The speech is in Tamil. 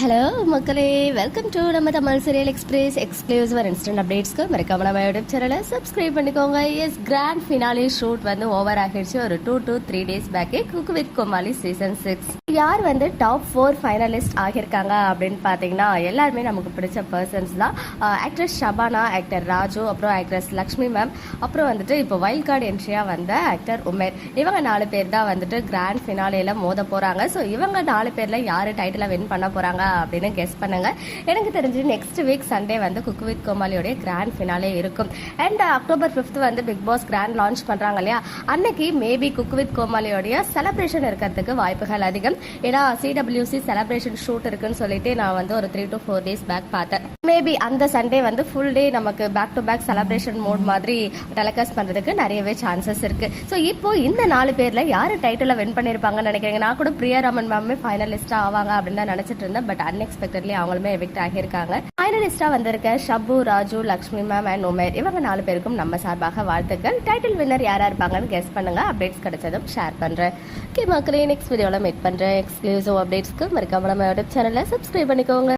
ஹலோ மக்களே. வெல்கம் டு நம்ம Tamil serial express exclusive instant அப்டேட்ஸ்க்கு மறக்காம நம்ம யூடியூப் சேனலை சப்ஸ்கிரைப் பண்ணிக்கோங்க. எஸ் கிராண்ட் ஃபினாலி ஷூட் வந்து ஓவர் ஆகிடுச்சு. ஒரு டூ டு த்ரீ டேஸ் பேக்கே cook with Comali season six யார் வந்து டாப் ஃபோர் ஃபைனலிஸ்ட் ஆகியிருக்காங்க அப்படின்னு பார்த்தீங்கன்னா எல்லாருமே நமக்கு பிடிச்ச பர்சன்ஸ் தான். ஆக்ட்ரஸ் ஷபானா ஆக்டர் ராஜு அப்புறம் ஆக்ட்ரஸ் லக்ஷ்மி மேம் அப்புறம் வந்துட்டு இப்போ வைல்ட் கார்டு என்ட்ரியாக வந்த ஆக்டர் உமேர். இவங்க நாலு பேர் தான் வந்துட்டு கிராண்ட் ஃபினாலியில் மோத போகிறாங்க ஸோ இவங்க நாலு பேரில் யார் டைட்டிலை வின் பண்ண போகிறாங்க அப்படின்னு கெஸ் பண்ணுங்க. எனக்கு தெரிஞ்சு நெக்ஸ்ட் வீக் சண்டே வந்து குக் வித் கோமாலியோடைய கிராண்ட் ஃபினாலே இருக்கும். அண்ட் அக்டோபர் ஃபிஃப்த் வந்து பிக் பாஸ் கிராண்ட் லான்ச் பண்ணுறாங்க இல்லையா? அன்னைக்கு மேபி குக் வித் கோமாளியோடைய செலப்ரேஷன் இருக்கிறதுக்கு வாய்ப்புகள் அதிகம். ஏன்னா சிடபிள்யூசி செலப்ரேஷன் ஷூட் இருக்குன்னு சொல்லிட்டு நான் வந்து ஒரு three to four days back பார்த்தேன். மேபி அந்த சண்டே வந்து ஃபுல் டே நமக்கு back to back celebration mode மாதிரி டெலிகாஸ்ட் பண்ணுறதுக்கு நிறையவே சான்சஸ் இருக்கு. ஸோ இப்போ இந்த நாலு பேர்ல யார் டைட்டில் வின் பண்ணியிருப்பாங்கன்னு நினைக்கிறீங்க? நான் கூட பிரியா ரமன் மேமே ஃபைனலிஸ்டாக ஆவாங்க அப்படின்னு தான் நினச்சிட்டு இருந்தேன். பட் அன்எக்ஸ்பெக்டட்லி அவங்களுமே எவிக்ட் ஆகியிருக்காங்க. ஃபைனலிஸ்டா வந்திருக்க ஷபு ராஜு லக்ஷ்மி மேம் அண்ட் உமேர். இவங்க நாலு பேருக்கும் நம்ம சார்பாக வாழ்த்துக்கள். டைட்டில் வின்னர் யாரா இருப்பாங்கன்னு கெஸ் பண்ணுங்க. அப்டேட்ஸ் கிடைச்சதும் ஷேர் பண்றேன். ஓகே மக்களே நெக்ஸ்ட் வீடியோவில் மீட் பண்றேன். எக்ஸ்க்ளூசிவ் அப்டேட்ஸ்க்கு மறக்காம நம்ம யூடியூப் சேனலை சப்ஸ்கிரைப் பண்ணிக்கோங்க.